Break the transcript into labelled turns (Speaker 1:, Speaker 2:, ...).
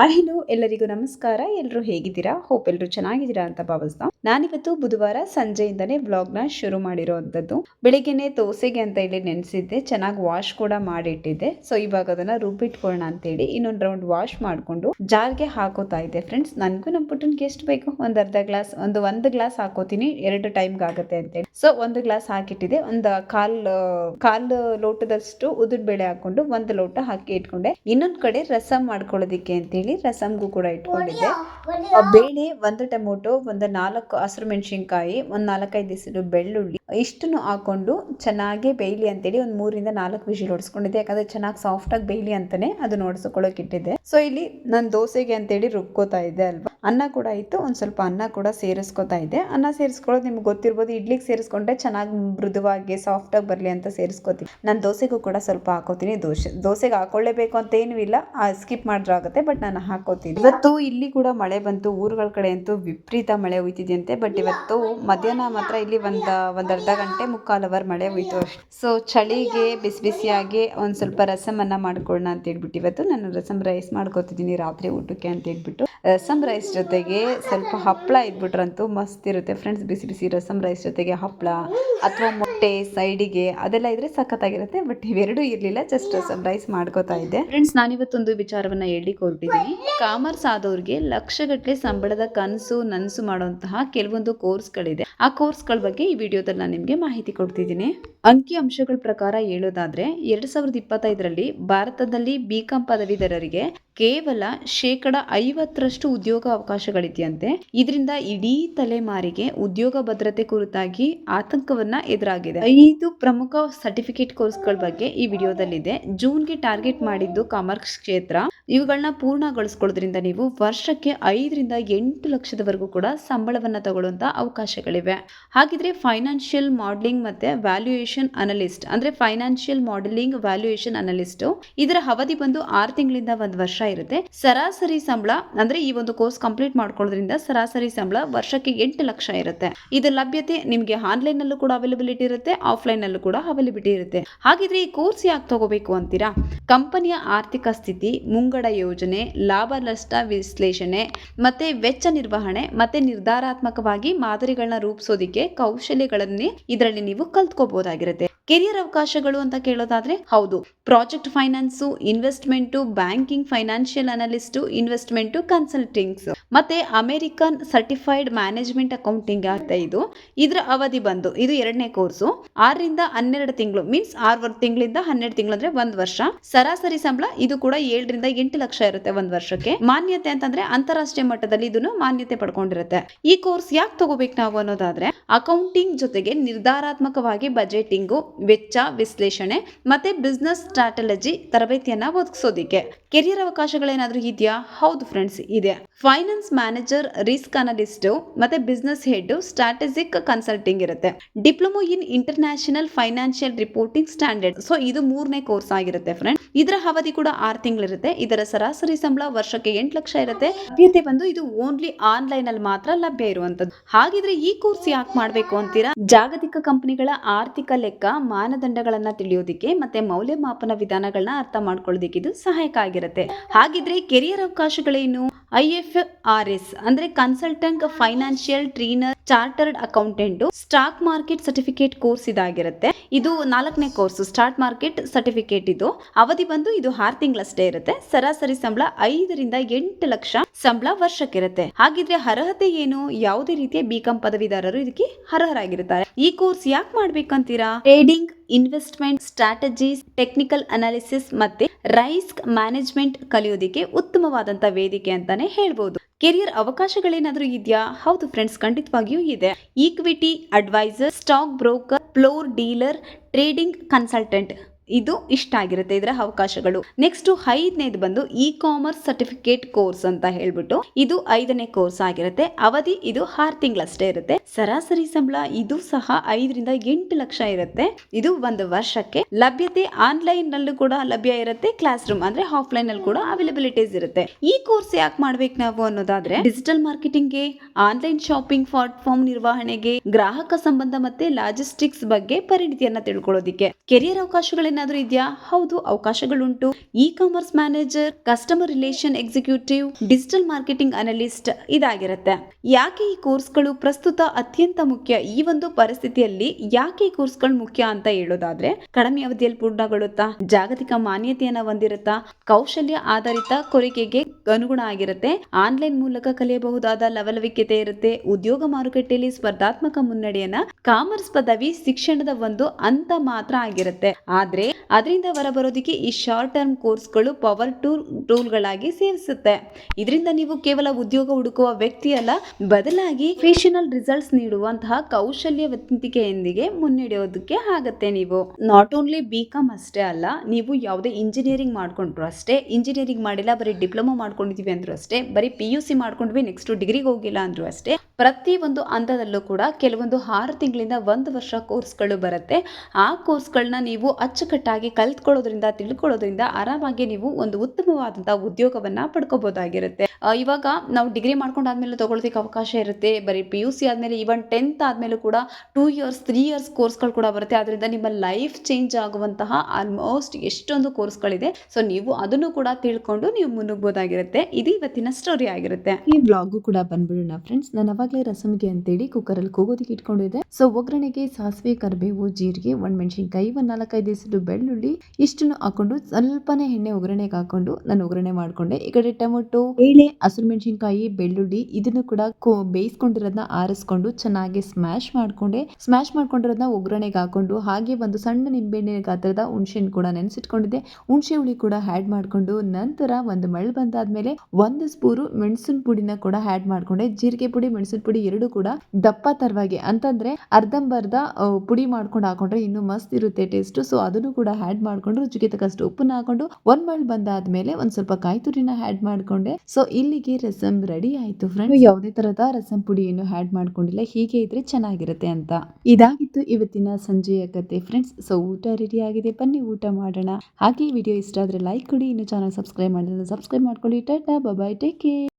Speaker 1: ಆ ಹೆಲೋ ಎಲ್ಲರಿಗೂ ನಮಸ್ಕಾರ. ಎಲ್ಲರೂ ಹೇಗಿದ್ದೀರಾ? ಹೋಪ್ ಎಲ್ಲರೂ ಚೆನ್ನಾಗಿದ್ದೀರಾ ಅಂತ ಭಾವಿಸ್ತಾ. ನಾನಿವತ್ತು ಬುಧವಾರ ಸಂಜೆಯಿಂದನೇ ಬ್ಲಾಗ್ನ ಶುರು ಮಾಡಿರೋವಂಥದ್ದು ಬೆಳಿಗ್ಗೆನೆ ದೋಸೆಗೆ ಅಂತ ಹೇಳಿ ನೆನೆಸಿದ್ದೆ. ಚೆನ್ನಾಗಿ ವಾಶ್ ಕೂಡ ಮಾಡಿಟ್ಟಿದ್ದೆ. ಸೊ ಇವಾಗ ಅದನ್ನ ರುಬ್ಬಿಟ್ಕೊಳ್ಳೋಣ ಅಂತೇಳಿ ಇನ್ನೊಂದು ರೌಂಡ್ ವಾಶ್ ಮಾಡಿಕೊಂಡು ಜಾರ್ಗೆ ಹಾಕೋತಾ ಇದ್ದೆ. ಫ್ರೆಂಡ್ಸ್ ನನಗೂ ನಮ್ಮ ಪುಟ್ಟನ್ಗೆ ಎಷ್ಟು ಬೇಕು. ಒಂದು ಅರ್ಧ ಗ್ಲಾಸ್ ಒಂದು ಒಂದು ಗ್ಲಾಸ್ ಹಾಕೋತೀನಿ. ಎರಡು ಟೈಮ್ಗೆ ಆಗುತ್ತೆ ಅಂತೇಳಿ ಸೊ ಒಂದು ಗ್ಲಾಸ್ ಹಾಕಿಟ್ಟಿದೆ ಒಂದು ಕಾಲ್ ಕಾಲ್ ಲೋಟದಷ್ಟು ಉದ್ದಿನ ಬೇಳೆ ಹಾಕೊಂಡು ಒಂದು ಲೋಟ ಹಾಕಿ ಇಟ್ಕೊಂಡೆ. ಇನ್ನೊಂದ್ ಕಡೆ ರಸಂ ಮಾಡ್ಕೊಳ್ಳೋದಿಕ್ಕೆ ಅಂತೇಳಿ ರಸಂಗೂ ಕೂಡ ಇಟ್ಕೊಂಡಿದ್ದೆ. ಬೇಳೆ ಒಂದು ಟೊಮೊಟೊ ಒಂದು ನಾಲ್ಕು ಹಸಿರು ಮೆಣಸಿನ್ಕಾಯಿ ಒಂದು ನಾಲ್ಕೈದು ಹೆಸರು ಬೆಳ್ಳುಳ್ಳಿ. ಇಷ್ಟನ್ನು ಹಾಕೊಂಡು ಚೆನ್ನಾಗೇ ಬೇಯಲಿ ಅಂತೇಳಿ ಒಂದು ಮೂರಿಂದ ನಾಲ್ಕು ವಿಷಿಲ್ ಹೊಡಿಸ್ಕೊಂಡಿದ್ದೆ ಯಾಕಂದ್ರೆ ಚೆನ್ನಾಗಿ ಸಾಫ್ಟ್ ಆಗಿ ಅಂತಲೇ ಅದು ನೋಡ್ಸ್ಕೊಳಕ್ ಇಟ್ಟಿದ್ದೆ. ಸೊ ಇಲ್ಲಿ ನಾನು ದೋಸೆಗೆ ಅಂತೇಳಿ ರುಬ್ಕೋತಾ ಇದ್ದೆ ಅಲ್ವಾ? ಅನ್ನ ಕೂಡ ಇತ್ತು ಒಂದು ಸ್ವಲ್ಪ ಅನ್ನ ಕೂಡ ಸೇರಿಸ್ಕೊತಾ ಇದ್ದೆ. ಅನ್ನ ಸೇರಿಸ್ಕೊಳ್ಳೋದು ನಿಮ್ಗೆ ಗೊತ್ತಿರ್ಬೋದು. ಇಡ್ಲಿಗೆ ಸೇರಿಸ್ಕೊಂಡ್ರೆ ಚೆನ್ನಾಗಿ ಮೃದುವಾಗಿ ಸಾಫ್ಟ್ ಆಗಿ ಬರ್ಲಿ ಅಂತ ಸೇರಿಸ್ಕೊತೀನಿ. ನಾನು ದೋಸೆಗೂ ಕೂಡ ಸ್ವಲ್ಪ ಹಾಕೋತೀನಿ. ದೋಸೆ, ದೋಸೆಗೆ ಹಾಕೊಳ್ಳೇಬೇಕು ಅಂತ ಏನೂ ಇಲ್ಲ. ಸ್ಕಿಪ್ ಮಾಡಿದ್ರೆ ಆಗುತ್ತೆ ಬಟ್ ನಾನು ಹಾಕೋತೀನಿ. ಇವತ್ತು ಇಲ್ಲಿ ಕೂಡ ಮಳೆ ಬಂತು. ಊರುಗಳ ಕಡೆ ಅಂತೂ ವಿಪರೀತ ಮಳೆ ಹೋಯ್ತಿದೆಯಂತೆ ಬಟ್ ಇವತ್ತು ಮಧ್ಯಾಹ್ನ ಮಾತ್ರ ಇಲ್ಲಿ ಒಂದ ಒಂದ್ ಅರ್ಧ ಗಂಟೆ ಮುಕ್ಕಾಲ್ ಅವರ್ ಮಳೆ ಹೋಯ್ತು ಅಷ್ಟೇ. ಸೊ ಚಳಿಗೆ ಬಿಸಿ ಬಿಸಿಯಾಗಿ ಒಂದು ಸ್ವಲ್ಪ ರಸಮನ್ನ ಮಾಡ್ಕೊಳ್ಳೋಣ ಅಂತ ಹೇಳ್ಬಿಟ್ಟು ಇವತ್ತು ನಾನು ರಸಂ ರೈಸ್ ಮಾಡ್ಕೋತಿದ್ದೀನಿ ರಾತ್ರಿ ಊಟಕ್ಕೆ ಅಂತ ಹೇಳ್ಬಿಟ್ಟು. ರಸಂ ರೈಸ್ ಜೊತೆಗೆ ಸ್ವಲ್ಪ ಹಪ್ಪಳ ಇದ್ಬಿಟ್ರಂತೂ ಮಸ್ತ್ ಇರುತ್ತೆ. ಫ್ರೆಂಡ್ಸ್ ಬಿಸಿ ಬಿಸಿ ರಸಂ ರೈಸ್ ಜೊತೆಗೆ ಹಪ್ಪಳ ಅಥವಾ ಮೊಟ್ಟೆ ಸೈಡಿಗೆ ಅದೆಲ್ಲ ಇದ್ರೆ ಸಖತ್ತಾಗಿರುತ್ತೆ ಬಟ್ ಇವೆರಡೂ ಇರಲಿಲ್ಲ ಜಸ್ಟ್ ರಸಂ ರೈಸ್ ಮಾಡ್ಕೋತಾ ಇದ್ದೆ. ಫ್ರೆಂಡ್ಸ್ ನಾನಿವತ್ತೊಂದು ವಿಚಾರವನ್ನ ಹೇಳಿಕ್ ಹೊರಟಿದ್ದೀನಿ ಕಾಮರ್ಸ್ ಆದವ್ರಿಗೆ ಲಕ್ಷಗಟ್ಟಲೆ ಸಂಬಳದ ಕನಸು ನನಸು ಮಾಡುವಂತಹ ಕೆಲವೊಂದು ಕೋರ್ಸ್ಗಳಿದೆ. ಆ ಕೋರ್ಸ್ಗಳ ಬಗ್ಗೆ ಈ ವಿಡಿಯೋದಲ್ಲಿ ನಾನು ನಿಮಗೆ ಮಾಹಿತಿ ಕೊಡ್ತಿದ್ದೀನಿ ಅಂಕಿ ಅಂಶಗಳ ಪ್ರಕಾರ ಹೇಳೋದಾದ್ರೆ ಎರಡ್ ಸಾವಿರದ ಇಪ್ಪತ್ತೈದರಲ್ಲಿ ಭಾರತದಲ್ಲಿ ಬಿ ಕಾಂ ಪದವೀಧರರಿಗೆ ಕೇವಲ ಶೇಕಡ ಐವತ್ತರಷ್ಟು ಉದ್ಯೋಗ ಅವಕಾಶಗಳಿದೆಯಂತೆ. ಇದರಿಂದ ಇಡೀ ತಲೆಮಾರಿಗೆ ಉದ್ಯೋಗ ಭದ್ರತೆ ಕುರಿತಾಗಿ ಆತಂಕವನ್ನ ಎದುರಾಗಿದೆ. ಐದು ಪ್ರಮುಖ ಸರ್ಟಿಫಿಕೇಟ್ ಕೋರ್ಸ್ಗಳ ಬಗ್ಗೆ ಈ ವಿಡಿಯೋದಲ್ಲಿದೆ. ಜೂನ್ಗೆ ಟಾರ್ಗೆಟ್ ಮಾಡಿದ್ದು ಕಾಮರ್ಸ್ ಕ್ಷೇತ್ರ. ಇವುಗಳನ್ನ ಪೂರ್ಣಗೊಳಿಸ್ಕೊಳ್ಳೋದ್ರಿಂದ ನೀವು ವರ್ಷಕ್ಕೆ ಐದರಿಂದ ಎಂಟು ಲಕ್ಷದವರೆಗೂ ಕೂಡ ಸಂಬಳವನ್ನ ತಗೊಳ್ಳುವಂತ ಅವಕಾಶಗಳಿವೆ. ಹಾಗಿದ್ರೆ ಫೈನಾನ್ಷಿಯಲ್ ಮಾಡೆಲಿಂಗ್ ಮತ್ತೆ ವ್ಯಾಲ್ಯೂಯೇಷನ್ ಅನಲಿಸ್ಟ್ ಅಂದ್ರೆ ಫೈನಾನ್ಷಿಯಲ್ ಮಾಡೆಲಿಂಗ್ ವ್ಯಾಲ್ಯೂಯೇಷನ್ ಅನಲಿಸ್ಟ್ ಇದರ ಅವಧಿ ಬಂದು ಆರು ತಿಂಗಳಿಂದ ಒಂದು ವರ್ಷ ಇರುತ್ತೆ. ಸರಾಸರಿ ಸಂಬಳ ಅಂದ್ರೆ ಈ ಒಂದು ಕೋರ್ಸ್ ಕಂಪ್ಲೀಟ್ ಮಾಡ್ಕೊಳ್ಳೋದ್ರಿಂದ ಸರಾಸರಿ ಸಂಬಳ ವರ್ಷಕ್ಕೆ ಎಂಟು ಲಕ್ಷ ಇರುತ್ತೆ. ಇದು ಲಭ್ಯತೆ ನಿಮಗೆ ಆನ್ಲೈನ್ ನಲ್ಲೂ ಕೂಡ ಅವೈಲಬಿಲಿಟಿ ಇರುತ್ತೆ ಆಫ್ಲೈನ್ ನಲ್ಲೂ ಕೂಡ ಅವೈಲಬಿಲಿಟಿ ಇರುತ್ತೆ. ಹಾಗಿದ್ರೆ ಈ ಕೋರ್ಸ್ ಯಾಕೆ ತಗೋಬೇಕು ಅಂತೀರಾ? ಕಂಪನಿಯ ಆರ್ಥಿಕ ಸ್ಥಿತಿ, ಮುಂಗಡ ಯೋಜನೆ ಲಾಭ ನಷ್ಟ ವಿಶ್ಲೇಷಣೆ, ಮತ್ತೆ ವೆಚ್ಚ ನಿರ್ವಹಣೆ, ಮತ್ತೆ ನಿರ್ಧಾರಾತ್ಮಕವಾಗಿ ಮಾದರಿಗಳನ್ನ ರೂಪಿಸೋದಿಕ್ಕೆ ಕೌಶಲ್ಯಗಳನ್ನೇ ಇದರಲ್ಲಿ ನೀವು ಕಲ್ತ್ಕೋಬಹುದಾಗಿರುತ್ತೆ ಕೆರಿಯರ್ ಅವಕಾಶಗಳು ಅಂತ ಕೇಳೋದಾದ್ರೆ ಹೌದು. Project finance investment banking financial analyst investment consultings. ಮತ್ತೆ ಅಮೆರಿಕನ್ ಸರ್ಟಿಫೈಡ್ ಮ್ಯಾನೇಜ್ಮೆಂಟ್ ಅಕೌಂಟಿಂಗ್ ಅಂತ ಇದು. ಇದರ ಅವಧಿ ಬಂದು ಇದು ಎರಡನೇ ಕೋರ್ಸು. ಆರರಿಂದ ಹನ್ನೆರಡು ತಿಂಗಳು ಮೀನ್ಸ್ ಆರು ತಿಂಗಳಿಂದ ಹನ್ನೆರಡು ತಿಂಗಳು ಅಂದ್ರೆ ಒಂದ್ ವರ್ಷ. ಸರಾಸರಿ ಸಂಬಳ ಇದು ಕೂಡ ಏಳರಿಂದ ಎಂಟು ಲಕ್ಷ ಇರುತ್ತೆ ಒಂದ್ ವರ್ಷಕ್ಕೆ. ಮಾನ್ಯತೆ ಅಂತಂದ್ರೆ ಅಂತಾರಾಷ್ಟ್ರೀಯ ಮಟ್ಟದಲ್ಲಿ ಇದನ್ನು ಮಾನ್ಯತೆ ಪಡ್ಕೊಂಡಿರುತ್ತೆ. ಈ ಕೋರ್ಸ್ ಯಾಕೆ ತಗೋಬೇಕು ನಾವು ಅನ್ನೋದಾದ್ರೆ ಅಕೌಂಟಿಂಗ್ ಜೊತೆಗೆ ನಿರ್ಧಾರಾತ್ಮಕವಾಗಿ ಬಜೆಟಿಂಗು ವೆಚ್ಚ, ವಿಶ್ಲೇಷಣೆ ಮತ್ತೆ ಬಿಸ್ನೆಸ್ ಸ್ಟ್ರಾಟಜಿ ತರಬೇತಿಯನ್ನ ಒದಗಿಸೋದಿಕ್ಕೆ. ಕೆರಿಯರ್ ಅವಕಾಶಗಳೇನಾದ್ರೂ ಇದೆಯಾ? ಹೌದು ಫ್ರೆಂಡ್ಸ್ ಇದೆ. ಫೈನಾನ್ಸ್ ಮ್ಯಾನೇಜರ್, ರಿಸ್ಕ್ ಅನಲಿಸ್ಟು ಮತ್ತೆ ಬಿಸ್ನೆಸ್ ಹೆಡ್ ಸ್ಟ್ರಾಟಜಿಕ್ ಕನ್ಸಲ್ಟಿಂಗ್ ಇರುತ್ತೆ. Diploma in international financial reporting standard. So ಇದು ಮೂರನೇ ಕೋರ್ಸ್ ಆಗಿರುತ್ತೆ ಫ್ರೆಂಡ್ ಇದರ ಅವಧಿ ಕೂಡ ಆರು ತಿಂಗಳಿರುತ್ತೆ. ಇದರ ಸರಾಸರಿ ಸಂಬಳ ವರ್ಷಕ್ಕೆ ಎಂಟು ಲಕ್ಷ ಇರುತ್ತೆ. ಲಭ್ಯತೆ ಬಂದು ಇದು ಓನ್ಲಿ ಆನ್ಲೈನ್ ಅಲ್ಲಿ ಮಾತ್ರ ಲಭ್ಯ ಇರುವಂತದ್ದು ಹಾಗಿದ್ರೆ ಈ ಕೋರ್ಸ್ ಯಾಕೆ ಮಾಡಬೇಕು ಅಂತೀರಾ? ಜಾಗತಿಕ ಕಂಪನಿಗಳ ಆರ್ಥಿಕ ಲೆಕ್ಕ, ಮಾನದಂಡಗಳನ್ನ ತಿಳಿಯೋದಿಕ್ಕೆ ಮತ್ತೆ ಮೌಲ್ಯಮಾಪನ ವಿಧಾನಗಳನ್ನ ಅರ್ಥ ಮಾಡ್ಕೊಳ್ಳೋದಿಕ್ಕೆ ಇದು ಸಹಾಯಕ ಆಗಿರುತ್ತೆ. ಹಾಗಿದ್ರೆ ಕೆರಿಯರ್ ಅವಕಾಶಗಳೇನು? ಐ ಆರ್ ಎಸ್ ಅಂದ್ರೆ consultant financial trainer chartered accountant stock market certificate course ಇದಾಗಿರುತ್ತೆ. ಇದು ನಾಲ್ಕನೇ ಕೋರ್ಸ್ ಸ್ಟಾಕ್ ಮಾರ್ಕೆಟ್ ಸರ್ಟಿಫಿಕೇಟ್ ಇದು. ಅವಧಿ ಬಂದು ಇದು ಆರು ತಿಂಗಳಷ್ಟೇ ಇರುತ್ತೆ. ಸರಾಸರಿ ಸಂಬಳ ಐದರಿಂದ ಎಂಟು ಲಕ್ಷ ಸಂಬಳ ವರ್ಷಕ್ಕಿರುತ್ತೆ. ಹಾಗಿದ್ರೆ ಅರ್ಹತೆ ಏನು? ಯಾವುದೇ ರೀತಿಯ ಬಿಕಾಂ ಪದವೀಧರರು ಇದಕ್ಕೆ ಅರ್ಹರಾಗಿರುತ್ತಾರೆ. ಈ ಕೋರ್ಸ್ ಯಾಕೆ ಮಾಡ್ಬೇಕಂತೀರಾ? Trading investment strategies, technical analysis ಮತ್ತೆ ರೈಸ್ಕ್ ಮ್ಯಾನೇಜ್ಮೆಂಟ್ ಕಲಿಯೋದಿಕ್ಕೆ ಉತ್ತಮವಾದಂತ ವೇದಿಕೆ ಅಂತಾನೆ ಹೇಳ್ಬೋದು. ಕೆರಿಯರ್ ಅವಕಾಶಗಳೇನಾದ್ರೂ ಇದೆಯಾ? ಹೌದು ಫ್ರೆಂಡ್ಸ್, ಖಂಡಿತವಾಗಿಯೂ ಇದೆ. Equity adviser, stock broker, floor dealer, trading consultant. ಇದು ಇಷ್ಟ ಆಗಿರುತ್ತೆ ಇದರ ಅವಕಾಶಗಳು. ನೆಕ್ಸ್ಟ್ ಐದನೇದು ಬಂದು ಇ ಕಾಮರ್ಸ್ ಸರ್ಟಿಫಿಕೇಟ್ ಕೋರ್ಸ್ ಅಂತ ಹೇಳ್ಬಿಟ್ಟು ಇದು ಐದನೇ ಕೋರ್ಸ್ ಆಗಿರುತ್ತೆ. ಅವಧಿ ಇದು ಆರು ತಿಂಗಳಷ್ಟೇ ಇರುತ್ತೆ. ಸರಾಸರಿ ಸಂಬಳ ಇದು ಸಹ ಐದರಿಂದ ಎಂಟು ಲಕ್ಷ ಇರುತ್ತೆ. ಇದು ಒಂದು ವರ್ಷಕ್ಕೆ ಲಭ್ಯತೆ ಆನ್ಲೈನ್ ನಲ್ಲೂ ಕೂಡ ಲಭ್ಯ ಇರುತ್ತೆ. ಕ್ಲಾಸ್ ರೂಮ್ ಅಂದ್ರೆ ಆಫ್ಲೈನ್ ಅಲ್ಲಿ ಕೂಡ ಅವೈಲಬಿಲಿಟೀಸ್ ಇರುತ್ತೆ. ಈ ಕೋರ್ಸ್ ಯಾಕೆ ಮಾಡ್ಬೇಕು ನಾವು ಅನ್ನೋದಾದ್ರೆ ಡಿಜಿಟಲ್ ಮಾರ್ಕೆಟಿಂಗ್ಗೆ ಆನ್ಲೈನ್ ಶಾಪಿಂಗ್ ಪ್ಲಾಟ್ಫಾರ್ಮ್ ನಿರ್ವಹಣೆಗೆ, ಗ್ರಾಹಕ ಸಂಬಂಧ ಮತ್ತೆ ಲಾಜಿಸ್ಟಿಕ್ಸ್ ಬಗ್ಗೆ ಪರಿಣಿತಿಯನ್ನ ತಿಳ್ಕೊಳ್ಳೋದಿಕ್ಕೆ. ಕೆರಿಯರ್ ಅವಕಾಶಗಳೇನಾದ್ರು ಏನಾದರೂ ಇದೆಯಾ? ಹೌದು, ಅವಕಾಶಗಳುಂಟು. E commerce manager customer relation executive digital marketing analyst ಇದಾಗಿರುತ್ತೆ. ಯಾಕೆ ಈ ಕೋರ್ಸ್ಗಳು ಪ್ರಸ್ತುತ ಅತ್ಯಂತ ಮುಖ್ಯ ಈ ಒಂದು ಪರಿಸ್ಥಿತಿಯಲ್ಲಿ? ಯಾಕೆ ಈ ಕೋರ್ಸ್ಗಳು ಮುಖ್ಯ ಅಂತ ಹೇಳೋದಾದ್ರೆ, ಕಡಿಮೆ ಅವಧಿಯಲ್ಲಿ ಪೂರ್ಣಗೊಳ್ಳುತ್ತಾ, ಜಾಗತಿಕ ಮಾನ್ಯತೆಯನ್ನ ಹೊಂದಿರುತ್ತಾ, ಕೌಶಲ್ಯ ಆಧಾರಿತ ಕೊರಿಕೆಗೆ ಅನುಗುಣ ಆಗಿರುತ್ತೆ. ಆನ್ಲೈನ್ ಮೂಲಕ ಕಲಿಯಬಹುದಾದ ಲವಲವಿಕ್ಯತೆ ಇರುತ್ತೆ. ಉದ್ಯೋಗ ಮಾರುಕಟ್ಟೆಯಲ್ಲಿ ಸ್ಪರ್ಧಾತ್ಮಕ ಮುನ್ನಡೆಯನ್ನ, ಕಾಮರ್ಸ್ ಪದವಿ ಶಿಕ್ಷಣದ ಒಂದು ಅಂತ ಮಾತ್ರ ಆಗಿರುತ್ತೆ. ಆದ್ರೆ ಅದರಿಂದ ಹೊರಬರೋದಕ್ಕೆ ಈ ಶಾರ್ಟ್ ಟರ್ಮ್ ಕೋರ್ಸ್ಗಳು ಪವರ್ ಟೂಲ್ ಟೂಲ್ಗಳಾಗಿ ಸೇರಿಸುತ್ತೆ. ಇದರಿಂದ ನೀವು ಕೇವಲ ಉದ್ಯೋಗ ಹುಡುಕುವ ವ್ಯಕ್ತಿ ಅಲ್ಲ, ಬದಲಾಗಿ ಪ್ರೊಫೆಷನಲ್ ರಿಸಲ್ಟ್ಸ್ ನೀಡುವಂತಹ ಕೌಶಲ್ಯ ವಂತಿಕೆಯೊಂದಿಗೆ ಮುನ್ನಡೆಯೋದಕ್ಕೆ ಆಗತ್ತೆ ನೀವು. ನಾಟ್ ಓನ್ಲಿ ಬಿ ಕಾಮ್ ಅಷ್ಟೇ ಅಲ್ಲ, ನೀವು ಯಾವುದೇ ಇಂಜಿನಿಯರಿಂಗ್ ಮಾಡ್ಕೊಂಡ್ರು ಅಷ್ಟೇ ಇಂಜಿನಿಯರಿಂಗ್ ಮಾಡಿಲ್ಲ, ಬರೀ ಡಿಪ್ಲೊಮಾ ಮಾಡ್ಕೊಂಡಿದೀವಿ ಅಂದ್ರೂ ಅಷ್ಟೇ, ಬರೀ ಪಿ ಯು ಸಿ ಮಾಡ್ಕೊಂಡ್ವಿ ನೆಕ್ಸ್ಟ್ ಡಿಗ್ರಿಗೆ ಹೋಗಿಲ್ಲ ಅಂದ್ರೂ ಅಷ್ಟೇ ಪ್ರತಿ ಒಂದು ಹಂತದಲ್ಲೂ ಕೂಡ ಕೆಲವೊಂದು ಆರು ತಿಂಗಳಿಂದ ಒಂದು ವರ್ಷ ಕೋರ್ಸ್ಗಳು ಬರುತ್ತೆ. ಆ ಕೋರ್ಸ್ಗಳನ್ನ ನೀವು ಅಚ್ಚುಕಟ್ಟಾಗಿ ಕಲ್ತ್ಕೊಳ್ಳೋದ್ರಿಂದ, ತಿಳ್ಕೊಳ್ಳೋದ್ರಿಂದ ಆರಾಮಾಗಿ ನೀವು ಒಂದು ಉತ್ತಮವಾದಂತಹ ಉದ್ಯೋಗವನ್ನ ಪಡ್ಕೋಬಹುದಾಗಿರುತ್ತೆ ಇವಾಗ ನಾವು ಡಿಗ್ರಿ ಮಾಡ್ಕೊಂಡಾದ್ಮೇಲೆ ತಗೊಳ್ಳೋದಕ್ಕೆ ಅವಕಾಶ ಇರುತ್ತೆ. ಬರೀ ಪಿ ಯು ಸಿ ಆದಮೇಲೆ ಈವನ್ ಟೆಂತ್ ಆದ್ಮೇಲೆ ಕೂಡ ಟೂ ಇಯರ್ಸ್ ತ್ರೀ ಇಯರ್ಸ್ ಕೋರ್ಸ್ಗಳು ಕೂಡ ಬರುತ್ತೆ. ಅದರಿಂದ ನಿಮ್ಮ ಲೈಫ್ ಚೇಂಜ್ ಆಗುವಂತಹ ಆಲ್ಮೋಸ್ಟ್ ಎಷ್ಟೊಂದು ಕೋರ್ಸ್ಗಳಿದೆ ಸೊ ನೀವು ಅದನ್ನು ಕೂಡ ತಿಳ್ಕೊಂಡು ನೀವು ಮುನ್ನುಗ್ಬೋದಾಗಿರುತ್ತೆ. ಇದು ಇವತ್ತಿನ ಸ್ಟೋರಿ ಆಗಿರುತ್ತೆ.
Speaker 2: ಈ ಬ್ಲಾಗ್ ಕೂಡ ಬಂದ್ಬಿಡೋಣ ಫ್ರೆಂಡ್ಸ್ ನಾನು ಅವಾಗಲೇ ರಸಮ್ಗೆ ಅಂತೇಳಿ ಕುಕ್ಕರಲ್ಲಿ ಕೂಗೋದಕ್ಕೆ ಇಟ್ಕೊಂಡಿದ್ದೆ. ಸೊ ಒಗ್ಗರಣೆಗೆ ಸಾಸಿವೆ, ಕರಿಬೇವು, ಜೀರಿಗೆ ಒಂದ್ ಮೆಣಸಿನ್ಕಾಯಿ ಒಂದ್ ನಾಲ್ಕೈದು ಹೆಸರು ಬೆಳ್ಳುಳ್ಳಿ ಇಷ್ಟನ್ನು ಹಾಕೊಂಡು ಸ್ವಲ್ಪನೇ ಎಣ್ಣೆ ಒಗ್ಗರಣೆಗೆ ಹಾಕೊಂಡು ನಾನು ಒಗ್ಗರಣೆ ಮಾಡ್ಕೊಂಡೆ. ಈ ಕಡೆ ಟೊಮೊಟೊ ಬೇಳೆ ಹಸಿರು ಮೆಣಸಿನಕಾಯಿ, ಬೆಳ್ಳುಳ್ಳಿ ಇದನ್ನು ಕೂಡ ಬೇಯಿಸ್ಕೊಂಡಿರೋದನ್ನ ಆರಿಸ್ಕೊಂಡು ಚೆನ್ನಾಗಿ ಸ್ಮ್ಯಾಶ್ ಮಾಡ್ಕೊಂಡೆ. ಸ್ಮ್ಯಾಶ್ ಮಾಡ್ಕೊಂಡಿರೋದನ್ನ ಒಗ್ಗರಣೆಗೆ ಹಾಕೊಂಡು ಹಾಗೆ ಒಂದು ಸಣ್ಣ ನಿಂಬೆಹಣ್ಣೆ ಗಾತ್ರದ ಹುಣಸೆಹಣ್ಣು ಕೂಡ ನೆನೆಸಿಟ್ಕೊಂಡಿದ್ದೆ. ಹುಣಸೆ ಹುಳಿ ಕೂಡ ಆ್ಯಡ್ ಮಾಡ್ಕೊಂಡು ನಂತರ ಒಂದು ಮಳೆ ಬಂದಾದ್ಮೇಲೆ ಒಂದು ಸ್ಪೂರು ಮೆಣಸಿನ ಪುಡಿನ ಕೂಡ ಆ್ಯಡ್ ಮಾಡ್ಕೊಂಡೆ. ಜೀರಿಗೆ ಪುಡಿ, ಮೆಣಸಿನ ಪುಡಿ ಎರಡು ಕೂಡ ದಪ್ಪ ತರವಾಗಿ ಅಂತಂದ್ರೆ ಅರ್ಧಂಬರ್ಧ ಪುಡಿ ಮಾಡ್ಕೊಂಡು ಹಾಕೊಂಡ್ರೆ ಇನ್ನು ಮಸ್ತ್ ಇರುತ್ತೆ ಟೇಸ್ಟ್ ಸೊ ಅದನ್ನು ಕೂಡ ಆ್ಯಡ್ ಮಾಡ್ಕೊಂಡು ರುಚಿಗೆ ತಕ್ಕಷ್ಟು ಉಪ್ಪನ್ನ ಹಾಕೊಂಡು ಒಂದ್ ಮಳೆ ಬಂದಾದ್ಮೇಲೆ ಒಂದ್ ಸ್ವಲ್ಪ ಕಾಯಿ ತುರಿನ ಆ್ಯಡ್ ಮಾಡ್ಕೊಂಡೆ. ಸೊ ಇಲ್ಲಿಗೆ ರಸಂ ರೆಡಿ ಆಯ್ತು ಫ್ರೆಂಡ್ ಯಾವುದೇ ತರದ ರಸಂ ಪುಡಿಯನ್ನು ಆ್ಯಡ್ ಮಾಡ್ಕೊಂಡಿಲ್ಲ. ಹೀಗೆ ಇದ್ರೆ ಚೆನ್ನಾಗಿರುತ್ತೆ ಅಂತ. ಇದಾಗಿತ್ತು ಇವತ್ತಿನ ಸಂಜೆಯ ಕತೆ ಫ್ರೆಂಡ್ಸ್ ಸೊ ಊಟ ರೆಡಿ ಆಗಿದೆ. ಬನ್ನಿ ಊಟ ಮಾಡೋಣ. ಹಾಗೆ ವಿಡಿಯೋ ಇಷ್ಟ ಆದ್ರೆ ಲೈಕ್ ಕೊಡಿ. ಇನ್ನು ಚಾನಲ್ ಸಬ್ಸ್ಕ್ರೈಬ್ ಮಾಡಿದ್ರೆ ಸಬ್ಸ್ಕ್ರೈಬ್ ಮಾಡ್ಕೊಳ್ಳಿ. Tata bye take care